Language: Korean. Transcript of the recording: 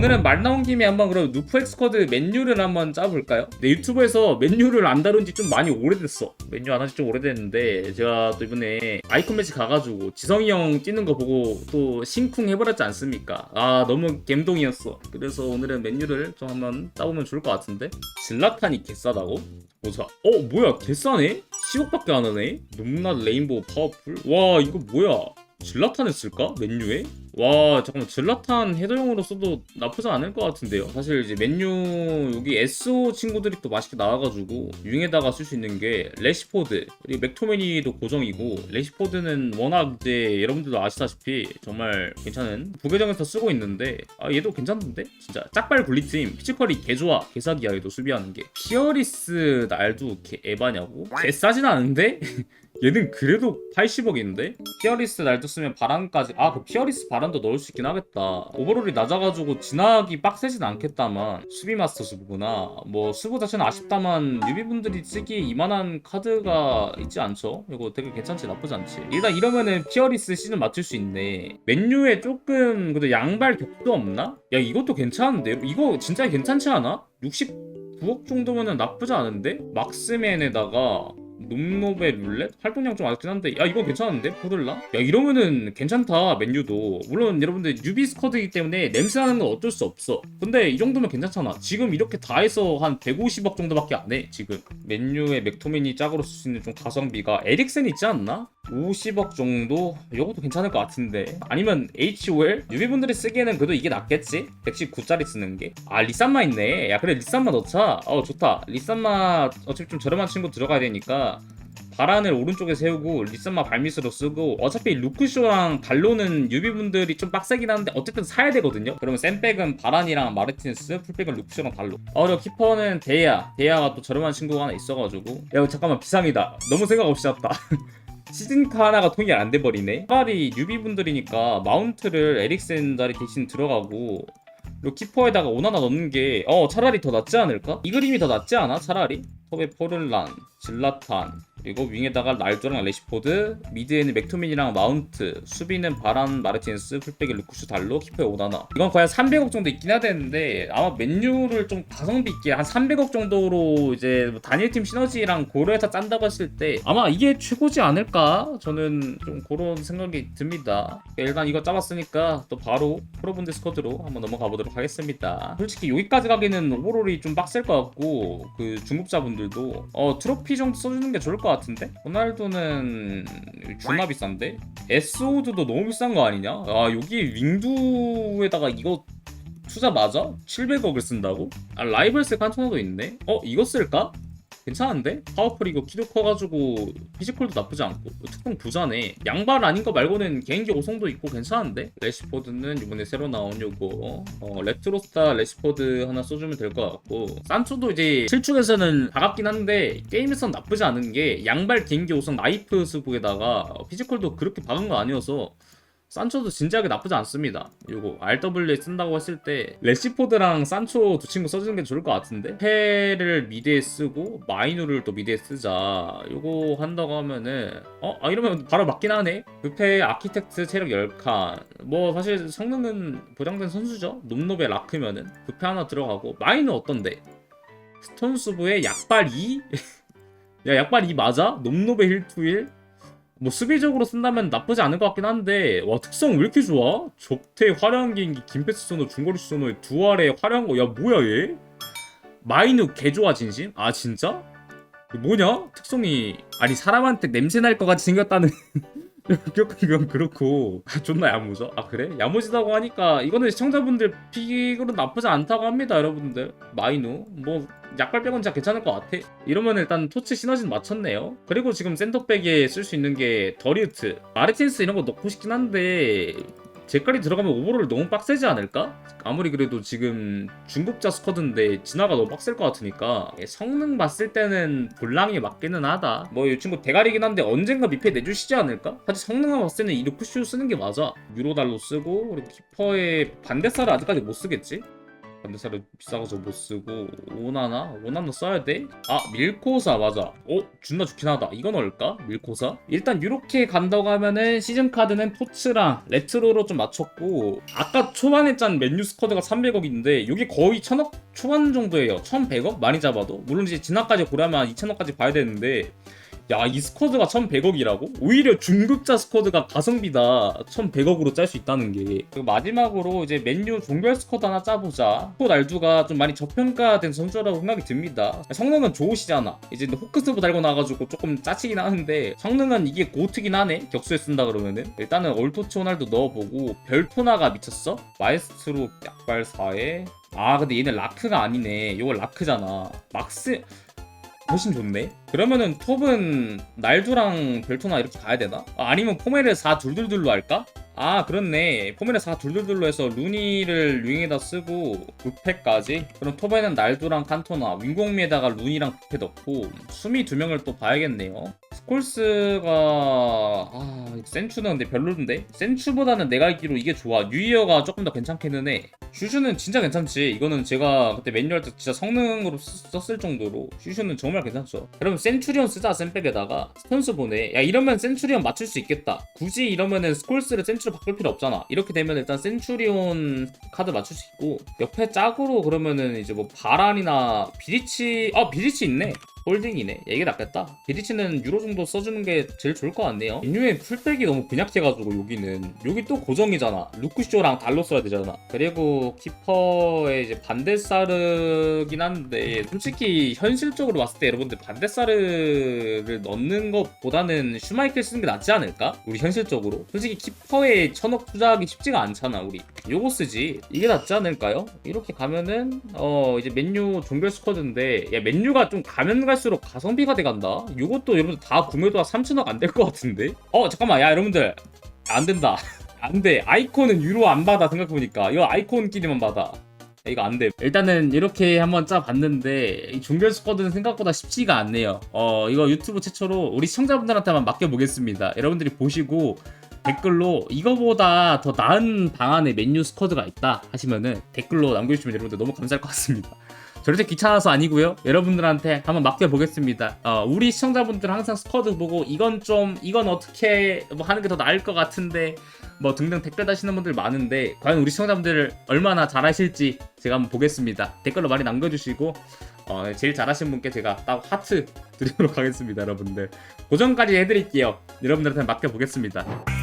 오늘은 말 나온 김에 한번 그럼 누프 엑스 쿼드 맨유를 한번 짜볼까요? 내 유튜브에서 맨유를 안 다룬 지 좀 많이 오래됐어. 맨유 안한지좀 오래됐는데 제가 또 이번에 아이콘 매치 가가지고 지성이 형 뛰는 거 보고 또 심쿵 해버렸지 않습니까? 아 너무 갬동이었어. 그래서 오늘은 맨유를 좀 한번 따보면 좋을 것 같은데 질라탄이 개싸다고? 보자. 어 뭐야 개싸네? 10억밖에 안 하네? 룸낫 레인보우 파워풀? 와 이거 뭐야? 질라탄을 쓸까? 맨유에? 와 잠깐만 질라탄 헤더용으로 써도 나쁘지 않을 것 같은데요 사실 이제 맨유 여기 SO 친구들이 또 맛있게 나와가지고 윙에다가 쓸 수 있는 게 레시포드 그리고 맥토메니도 고정이고 레시포드는 워낙 이제 여러분들도 아시다시피 정말 괜찮은 부계정에서 쓰고 있는데 아 얘도 괜찮던데? 진짜 짝발 굴리팀 피지컬이 개 좋아 개사기야 얘도 수비하는 게 피어리스 날도 개 에바냐고? 개 싸진 않은데? 얘는 그래도 80억인데? 피어리스 날도 쓰면 바람까지 아 그 피어리스 바람도 넣을 수 있긴 하겠다 오버롤이 낮아가지고 진화하기 빡세진 않겠다만 수비 마스터 수부구나 뭐 수부 자체는 아쉽다만 뉴비분들이 쓰기 이만한 카드가 있지 않죠? 이거 되게 괜찮지 나쁘지 않지 일단 이러면은 피어리스 시즌 맞출 수 있네 맨유에 조금 그래도 양발 격도 없나? 야 이것도 괜찮은데? 이거 진짜 괜찮지 않아? 69억 정도면은 나쁘지 않은데? 막스맨에다가 놈노베 룰렛? 활동량 좀 아쉽긴 한데 야 이거 괜찮은데? 포들라? 야 이러면은 괜찮다 맨유도 물론 여러분들 뉴비 스쿼드이기 때문에 냄새나는 건 어쩔 수 없어 근데 이 정도면 괜찮잖아 지금 이렇게 다 해서 한 150억 정도밖에 안 해 지금 맨유의 맥토미니 짝으로 쓸 수 있는 좀 가성비가 에릭센 있지 않나? 50억 정도? 이것도 괜찮을 것 같은데. 아니면 HOL? 뉴비분들이 쓰기에는 그래도 이게 낫겠지? 119짜리 쓰는 게아 리산마 있네. 야 그래 리산마 넣자. 어 좋다. 리산마 어차피 좀 저렴한 친구 들어가야 되니까 바란을 오른쪽에 세우고 리산마 발밑으로 쓰고 어차피 루크쇼랑 달로는 유비분들이 좀 빡세긴 한데 어쨌든 사야 되거든요. 그러면 샌백은 바란이랑 마르틴스 풀백은 루크쇼랑 달로. 어려 키퍼는 데야 데야가 또 저렴한 친구가 하나 있어가지고. 야 잠깐만 비상이다. 너무 생각 없이 잤다 시즌카 하나가 통일 안 돼버리네 차라리 뉴비분들이니까 마운트를 에릭센 자리 대신 들어가고 그리고 키퍼에다가 오나나 넣는 게 어 차라리 더 낫지 않을까? 이 그림이 더 낫지 않아? 차라리? 톱에 포를란, 질라탄 그리고 윙에다가 날조랑 레시포드 미드에는 맥토민이랑 마운트 수비는 바란, 마르틴스, 풀백에 루쿠스, 달로, 키퍼에 오나나. 이건 거의 한 300억 정도 있긴 해야 되는데 아마 맨유를 좀 가성비 있게 한 300억 정도로 이제 뭐 단일팀 시너지랑 고려해서 짠다고 했을 때 아마 이게 최고지 않을까? 저는 좀 그런 생각이 듭니다. 일단 이거 짜봤으니까 또 바로 프로분들 스쿼드로 한번 넘어가 보도록 하겠습니다. 솔직히 여기까지 가기는 오버롤이 좀 빡셀 것 같고 그 중급자분들도 어 트로피 정도 써주는 게 좋을 것 같은데? 호날두는 존나 비싼데? SO드도 너무 비싼 거 아니냐? 아 여기 윙두에다가 이거 투자 맞아? 700억을 쓴다고? 아 라이벌스 칸토나도 있네? 어 이거 쓸까? 괜찮은데? 파워풀 이거 키도 커가지고 피지컬도 나쁘지 않고 특성 부자네 양발 아닌 거 말고는 개인기 오성도 있고 괜찮은데? 레시포드는 이번에 새로 나온 요거 어, 레트로스타 레시포드 하나 써주면 될 것 같고 산초도 이제 실축에서는 가깝긴 한데 게임에선 나쁘지 않은 게 양발 개인기 오성 나이프 수부에다가 피지컬도 그렇게 박은 거 아니어서 산초도 진지하게 나쁘지 않습니다. 요거 RW에 쓴다고 했을 때 레시포드랑 산초 두 친구 써주는 게 좋을 것 같은데 페를 미드에 쓰고 마이누를 또 미드에 쓰자. 요거 한다고 하면은 어? 아 이러면 바로 맞긴 하네. 부페 아키텍트 체력 10칸. 뭐 사실 성능은 보장된 선수죠. 놈노베 라크면은 부페 하나 들어가고 마이누 어떤데? 스톤수브의 약발 2? 야 약발 2 맞아? 놈노베 힐2일? 뭐 수비적으로 쓴다면 나쁘지 않을 것 같긴 한데 와 특성 왜 이렇게 좋아? 적태 화려한 개인기 김패스 소노 중거리 소노의 두 알에 화려한 거 야 뭐야 얘? 마이누 개 좋아 진심? 아 진짜? 뭐냐? 특성이 아니 사람한테 냄새 날 것 같이 생겼다는 이건 그렇고. 아, 존나 야무져? 아 그래? 야무지다고 하니까 이거는 시청자분들 픽으로 나쁘지 않다고 합니다 여러분들. 마이누. 뭐 약발 빼곤 진짜 괜찮을 것 같아. 이러면 일단 토치 시너지는 맞췄네요. 그리고 지금 센터백에 쓸 수 있는 게 더리우트. 마르틴스 이런 거 넣고 싶긴 한데 제깔이 들어가면 오버롤 너무 빡세지 않을까? 아무리 그래도 지금 중급자 스쿼드인데 진화가 너무 빡셀 것 같으니까 성능 봤을 때는 볼랑이 맞기는 하다 뭐 이 친구 대가리긴 한데 언젠가 미패 내주시지 않을까? 사실 성능만 봤을 때는 이 루크슈 쓰는 게 맞아 유로달로 쓰고 그리고 키퍼의 반대살을 아직까지 못 쓰겠지? 반대살을 비싸서 못 쓰고 오나나? 오나나 써야 돼? 아 밀코사 맞아 어? 존나 좋긴 하다 이거 넣을까? 밀코사? 일단 이렇게 간다고 하면은 시즌 카드는 포츠랑 레트로로 좀 맞췄고 아까 초반에 짠 맨유 스쿼드가 300억인데 이게 거의 1000억 초반 정도예요 1100억? 많이 잡아도 물론 이제 진화까지 고려하면 2000억까지 봐야 되는데 야, 이 스쿼드가 1100억이라고? 오히려 중급자 스쿼드가 가성비다 1100억으로 짤 수 있다는 게. 그리고 마지막으로 이제 맨유 종별 스쿼드 하나 짜보자. 코 날두가 좀 많이 저평가된 선수라고 생각이 듭니다. 성능은 좋으시잖아. 이제 근데 호크스브 달고 나가지고 조금 짜치긴 하는데 성능은 이게 고트긴 하네. 격수에 쓴다 그러면은. 일단은 얼토치 호날두 넣어보고 별토나가 미쳤어? 마에스트로 약발사에 아 근데 얘는 라크가 아니네. 이거 라크잖아. 막스 훨씬 좋네. 그러면은 톱은 날두랑 별토나 이렇게 가야 되나? 아, 아니면 포메르 4 둘둘둘로 할까? 아 그렇네. 4 둘둘둘로 해서 루니를 윙에다 쓰고 부패까지? 그럼 톱에는 날두랑 칸토나 윙공미에다가 루니랑 부패 넣고 수미 두 명을 또 봐야겠네요. 스콜스가 아 센추는 근데 별로인데? 센추보다는 내가 알기로 이게 좋아. 뉴이어가 조금 더 괜찮기는 해. 슈슈는 진짜 괜찮지. 이거는 제가 그때 맨유 할 때 진짜 성능으로 쓰- 썼을 정도로 슈슈는 정말 괜찮죠. 그럼 센추리온 쓰자 센백에다가. 스톤스 보내. 야 이러면 센추리온 맞출 수 있겠다. 굳이 이러면은 스콜스를 센 추로 바꿀 필요 없잖아. 이렇게 되면 일단 센추리온 카드 맞출 수 있고 옆에 짝으로 그러면은 이제 뭐 바란이나 비리치 아 비리치 있네 홀딩이네. 야, 이게 낫겠다. 비리치는 유로 정도 써주는 게 제일 좋을 것 같네요. 인류의 풀백이 너무 빈약해가지고 여기는 여기 또 고정이잖아. 루크쇼랑 달로 써야 되잖아. 그리고 키퍼의 이제 반데사르긴 한데 솔직히 현실적으로 봤을 때 여러분들 반데사르를 넣는 것보다는 슈마이클 쓰는 게 낫지 않을까? 우리 현실적으로. 솔직히 키퍼에 천억 투자하기 쉽지가 않잖아 우리. 요거 쓰지. 이게 낫지 않을까요? 이렇게 가면은 어 이제 맨유 종별 스쿼드인데 야 맨유가 좀 가면 갈 수록 가성비가 돼간다. 요것도 여러분들 다 구매도가 3천억 안 될 것 같은데? 어 잠깐만 야 여러분들 안 된다. 안 돼. 아이콘은 유로 안 받아 생각해보니까 이거 아이콘끼리만 받아. 이거 안 돼. 일단은 이렇게 한번 짜봤는데 이 종별 스쿼드는 생각보다 쉽지가 않네요. 어 이거 유튜브 최초로 우리 시청자분들한테만 맡겨보겠습니다. 여러분들이 보시고 댓글로 이거보다 더 나은 방안의 메뉴 스쿼드가 있다 하시면은 댓글로 남겨주시면 여러분들 너무 감사할 것 같습니다. 절대 귀찮아서 아니고요. 여러분들한테 한번 맡겨보겠습니다. 어, 우리 시청자분들 항상 스쿼드 보고 이건 좀 이건 어떻게 뭐 하는 게 더 나을 것 같은데 뭐 등등 댓글 다시는 분들 많은데 과연 우리 시청자분들 얼마나 잘하실지 제가 한번 보겠습니다. 댓글로 많이 남겨주시고 어, 제일 잘하신 분께 제가 딱 하트 드리도록 하겠습니다, 여러분들. 고정까지 해드릴게요. 여러분들한테 맡겨보겠습니다.